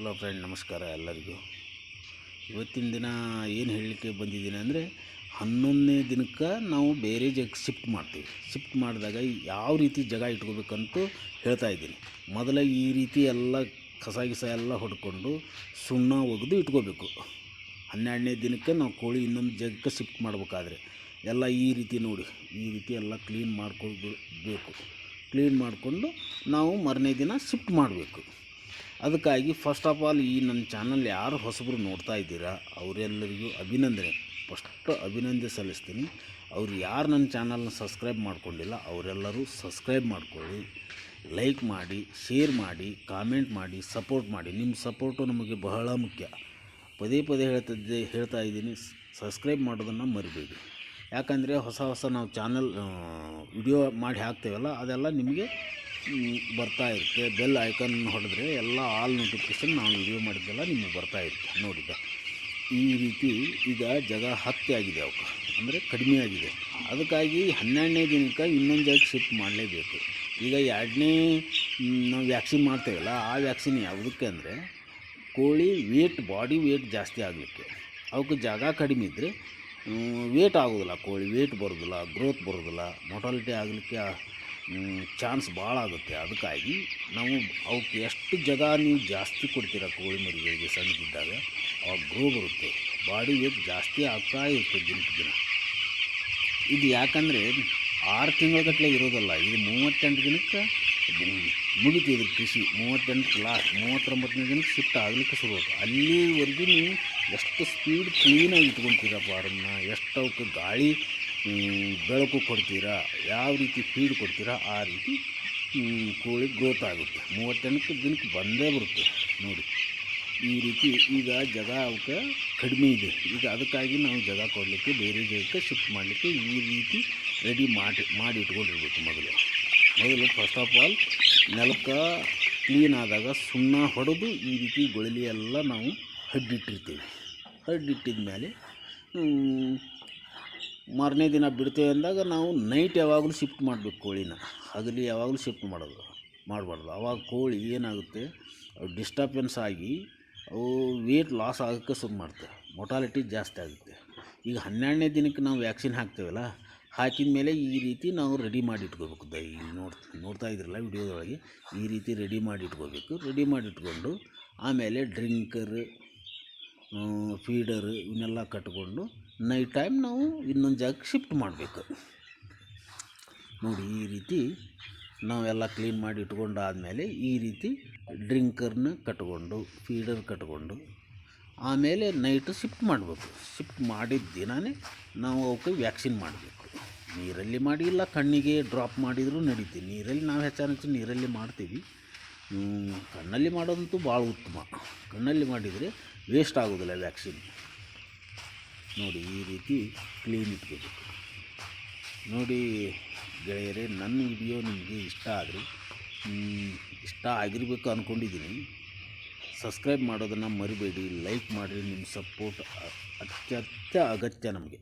Hello friend, ನಮಸ್ಕಾರ ಎಲ್ಲರಿಗೂ. ಇವತ್ತಿನ ದಿನ ಏನು ಹೇಳಲಿಕ್ಕೆ ಬಂದಿದ್ದೀನಿ ಅಂದರೆ, ಹನ್ನೊಂದನೇ ದಿನಕ್ಕೆ ನಾವು ಬೇರೆ ಜಾಗಕ್ಕೆ ಶಿಫ್ಟ್ ಮಾಡ್ತೀವಿ. ಶಿಫ್ಟ್ ಮಾಡಿದಾಗ ಯಾವ ರೀತಿ ಜಾಗ ಇಟ್ಕೋಬೇಕಂತೂ ಹೇಳ್ತಾ ಇದ್ದೀನಿ. ಮೊದಲ ಈ ರೀತಿ ಎಲ್ಲ ಕಸ ಗಿಸ ಎಲ್ಲ ಹೊಡ್ಕೊಂಡು ಸುಣ್ಣ ಒಗೆದು ಇಟ್ಕೋಬೇಕು. ಹನ್ನೆರಡನೇ ದಿನಕ್ಕೆ ನಾವು ಕೋಳಿ ಇನ್ನೊಂದು ಜಾಗಕ್ಕೆ ಶಿಫ್ಟ್ ಮಾಡಬೇಕಾದ್ರೆ ಎಲ್ಲ ಈ ರೀತಿ ನೋಡಿ, ಈ ರೀತಿ ಎಲ್ಲ ಕ್ಲೀನ್ ಮಾಡ್ಕೊಳ್ಬೇಕು. ಕ್ಲೀನ್ ಮಾಡಿಕೊಂಡು ನಾವು ಮರನೇ ದಿನ ಶಿಫ್ಟ್ ಮಾಡಬೇಕು. ಅದಕ್ಕಾಗಿ ಫಸ್ಟ್ ಆಫ್ ಆಲ್ ಈ ನನ್ನ ಚಾನಲ್ ಯಾರು ಹೊಸಬರು ನೋಡ್ತಾ ಇದ್ದೀರಾ, ಅವರೆಲ್ಲರಿಗೂ ಅಭಿನಂದನೆ. ಫಸ್ಟ್ ಅಭಿನಂದನೆ ಸಲ್ಲಿಸ್ತೀನಿ. ಅವ್ರು ಯಾರು ನನ್ನ ಚಾನಲ್ನ ಸಬ್ಸ್ಕ್ರೈಬ್ ಮಾಡ್ಕೊಂಡಿಲ್ಲ, ಅವರೆಲ್ಲರೂ ಸಬ್ಸ್ಕ್ರೈಬ್ ಮಾಡ್ಕೊಳ್ಳಿ. ಲೈಕ್ ಮಾಡಿ ಶೇರ್ ಮಾಡಿ ಕಾಮೆಂಟ್ ಮಾಡಿ ಸಪೋರ್ಟ್ ಮಾಡಿ. ನಿಮ್ಮ ಸಪೋರ್ಟು ನಮಗೆ ಬಹಳ ಮುಖ್ಯ. ಪದೇ ಪದೇ ಹೇಳ್ತಿದ್ದೆ, ಹೇಳ್ತಾ ಇದ್ದೀನಿ ಸಬ್ಸ್ಕ್ರೈಬ್ ಮಾಡೋದನ್ನು ಮರಿಬೇಡಿ. ಯಾಕಂದರೆ ಹೊಸ ಹೊಸ ನಾವು ಚಾನಲ್ ವಿಡಿಯೋ ಮಾಡಿ ಹಾಕ್ತೇವಲ್ಲ, ಅದೆಲ್ಲ ನಿಮಗೆ ಬರ್ತಾ ಇರುತ್ತೆ. ಬೆಲ್ ಐಕನ್ ಹೊಡೆದ್ರೆ ಎಲ್ಲ ಆಲ್ ನೋಟಿಫಿಕೇಷನ್ ನಾವು ವಿಡಿಯೋ ಮಾಡಿದ್ದೆಲ್ಲ ನಿಮಗೆ ಬರ್ತಾ ಇರುತ್ತೆ. ನೋಡಿದ್ದ? ಈ ರೀತಿ ಈಗ ಜಾಗ ಹತ್ತೆ ಆಗಿದೆ ಅವಕ್ಕೆ ಅಂದರೆ ಕಡಿಮೆ ಆಗಿದೆ. ಅದಕ್ಕಾಗಿ ಹನ್ನೆರಡನೇ ದಿನಕ್ಕೆ ಇನ್ನೊಂದು ಜಾಗ ಶಿಫ್ಟ್ ಮಾಡಲೇಬೇಕು. ಈಗ ಎರಡನೇ ನಾವು ವ್ಯಾಕ್ಸಿನ್ ಮಾಡ್ತೇವಲ್ಲ, ಆ ವ್ಯಾಕ್ಸಿನ್ ಯಾವುದಕ್ಕೆ ಅಂದರೆ ಕೋಳಿ ವೇಟ್ ಬಾಡಿ ವೇಟ್ ಜಾಸ್ತಿ ಆಗಲಿಕ್ಕೆ. ಅವಕ್ಕೆ ಜಾಗ ಕಡಿಮೆ ಇದ್ದರೆ ವೇಟ್ ಆಗೋದಿಲ್ಲ. ಕೋಳಿ ವೇಟ್ ಬರೋದಿಲ್ಲ ಗ್ರೋತ್ ಬರೋದಿಲ್ಲ. ಮೊಟಾಲಿಟಿ ಆಗಲಿಕ್ಕೆ ಚಾನ್ಸ್ ಭಾಳ ಆಗುತ್ತೆ. ಅದಕ್ಕಾಗಿ ನಾವು ಅವಕ್ಕೆ ಎಷ್ಟು ಜಾಗ ನೀವು ಜಾಸ್ತಿ ಕೊಡ್ತೀರ ಕೋಳಿ ಮರಿಗಳಿಗೆ ಸಣ್ಣದಿದ್ದಾಗ, ಅವಾಗ ಗ್ರೋ ಬರುತ್ತೆ. ಬಾಡಿ ವೇಟ್ ಜಾಸ್ತಿ ಆಗ್ತಾ ಇರುತ್ತೆ ದಿನಕ್ಕೆ ದಿನ. ಇದು ಯಾಕಂದರೆ ಆರು ತಿಂಗಳಗಟ್ಟಲೆ ಇರೋದಲ್ಲ, ಇದು ಮೂವತ್ತೆಂಟು ದಿನಕ್ಕೆ ಮುಗಿತು ಮುಗೀತು ಇದ್ರ ಕೃಷಿ. ಮೂವತ್ತೆಂಟು ಲಾಸ್ಟ್ ಮೂವತ್ತೊಂಬತ್ತನೇ ದಿನಕ್ಕೆ ಶಿಫ್ಟ್ ಆಗಲಿಕ್ಕೆ ಶುರು ಆಗುತ್ತೆ ಅಲ್ಲಿವರೆಗೂ ನೀವು ಎಷ್ಟು ಸ್ಪೀಡ್ ಕ್ಲೀನಾಗಿ ಇಟ್ಕೊತೀರ ಫಾರಮ್ನ ಎಷ್ಟು ಅವಕ್ಕೆ ಗಾಳಿ ಬೆಳಕು ಕೊಡ್ತೀರಾ, ಯಾವ ರೀತಿ ಫೀಡ್ ಕೊಡ್ತೀರಾ, ಆ ರೀತಿ ಕೋಳಿ ಗ್ರೋತ್ ಆಗುತ್ತೆ. ಮೂವತ್ತೆಂಟು ದಿನಕ್ಕೆ ಬಂದೇ ಬರುತ್ತೆ, ನೋಡಿ. ಈ ರೀತಿ ಈಗ ಜಾಗ ಅವಕ್ಕೆ ಕಡಿಮೆ ಇದೆ. ಈಗ ಅದಕ್ಕಾಗಿ ನಾವು ಜಾಗ ಕೊಡಲಿಕ್ಕೆ, ಬೇರೆ ಜಾಗಕ್ಕೆ ಶಿಫ್ಟ್ ಮಾಡಲಿಕ್ಕೆ ಈ ರೀತಿ ರೆಡಿ ಮಾಡಿ ಮಾಡಿ ಇಟ್ಕೊಂಡಿರ್ಬೇಕು ಮೊದಲು. ಮೊದಲು ಫಸ್ಟ್ ಆಫ್ ಆಲ್ ನೆಲಕ್ಕೆ ಕ್ಲೀನ್ ಆದಾಗ ಸುಣ್ಣ ಹೊಡೆದು ಈ ರೀತಿ ಗೊಳಲಿ ಎಲ್ಲ ನಾವು ಹಡ್ಡಿಟ್ಟಿರ್ತೀವಿ. ಹಡ್ಡಿಟ್ಟಿದ ಮೇಲೆ ಮಾರನೇ ದಿನ ಬಿಡ್ತೇವೆ ಅಂದಾಗ ನಾವು ನೈಟ್ ಯಾವಾಗಲೂ ಶಿಫ್ಟ್ ಮಾಡಬೇಕು ಕೋಳಿನ. ಹಗಲಿ ಯಾವಾಗಲೂ ಶಿಫ್ಟ್ ಮಾಡೋದು, ಮಾಡಬಾರ್ದು. ಆವಾಗ ಕೋಳಿ ಏನಾಗುತ್ತೆ ಡಿಸ್ಟರ್ಬೆನ್ಸ್ ಆಗಿ, ಅವು ವೇಟ್ ಲಾಸ್ ಆಗೋಕ್ಕೆ ಶುರು ಮಾಡ್ತವೆ. ಮೊಟಾಲಿಟಿ ಜಾಸ್ತಿ ಆಗುತ್ತೆ. ಈಗ ಹನ್ನೆರಡನೇ ದಿನಕ್ಕೆ ನಾವು ವ್ಯಾಕ್ಸಿನ್ ಹಾಕ್ತೇವಲ್ಲ, ಹಾಕಿದ ಮೇಲೆ ಈ ರೀತಿ ನಾವು ರೆಡಿ ಮಾಡಿ ಇಟ್ಕೋಬೇಕು. ದೈ ನೋಡ್, ನೋಡ್ತಾ ಇದ್ರಲ್ಲ ವಿಡಿಯೋದೊಳಗೆ, ಈ ರೀತಿ ರೆಡಿ ಮಾಡಿ ಇಟ್ಕೋಬೇಕು. ರೆಡಿ ಮಾಡಿ ಇಟ್ಕೊಂಡು, ಆಮೇಲೆ ಡ್ರಿಂಕರ್ ಫೀಡರ್ ಇವನ್ನೆಲ್ಲ ಕಟ್ಕೊಂಡು ನೈಟ್ ಟೈಮ್ ನಾವು ಇನ್ನೊಂದು ಜಾಗಕ್ಕೆ ಶಿಫ್ಟ್ ಮಾಡಬೇಕು. ನೋಡಿ, ಈ ರೀತಿ ನಾವೆಲ್ಲ ಕ್ಲೀನ್ ಮಾಡಿ ಇಟ್ಕೊಂಡಾದಮೇಲೆ ಈ ರೀತಿ ಡ್ರಿಂಕರ್ನ ಕಟ್ಕೊಂಡು, ಫೀಡರ್ ಕಟ್ಕೊಂಡು, ಆಮೇಲೆ ನೈಟ್ ಶಿಫ್ಟ್ ಮಾಡಬೇಕು. ಶಿಫ್ಟ್ ಮಾಡಿದ ದಿನವೇ ನಾವು ಅವಕ್ಕೆ ವ್ಯಾಕ್ಸಿನ್ ಮಾಡಬೇಕು. ನೀರಲ್ಲಿ ಮಾಡಿ ಇಲ್ಲ, ಕಣ್ಣಿಗೆ ಡ್ರಾಪ್ ಮಾಡಿದರೂ ನಡೀತೀವಿ ನೀರಲ್ಲಿ ನಾವು ಹೆಚ್ಚಾನೆಚ್ಚು ನೀರಲ್ಲಿ ಮಾಡ್ತೀವಿ. ಕಣ್ಣಲ್ಲಿ ಮಾಡೋದಂತೂ ಭಾಳ ಉತ್ತಮ. ಕಣ್ಣಲ್ಲಿ ಮಾಡಿದರೆ ವೇಸ್ಟ್ ಆಗೋದಿಲ್ಲ ವ್ಯಾಕ್ಸಿನ್. ನೋಡಿ, ಈ ರೀತಿ ಕ್ಲೀನ್ ಇಟ್ಕೋಬೇಕು. ನೋಡಿ ಗೆಳೆಯರೇ, ನನ್ನ ವಿಡಿಯೋ ನಿಮಗೆ ಇಷ್ಟ ಆದರೆ ಇಷ್ಟ ಆಗಿರಬೇಕು ಅಂದ್ಕೊಂಡಿದ್ದೀನಿ ಸಬ್ಸ್ಕ್ರೈಬ್ ಮಾಡೋದನ್ನು ಮರಿಬೇಡಿ ಲೈಕ್ ಮಾಡಿರಿ ನಿಮ್ಮ ಸಪೋರ್ಟ್ ಅತ್ಯಂತ ಅಗತ್ಯ ನಮಗೆ.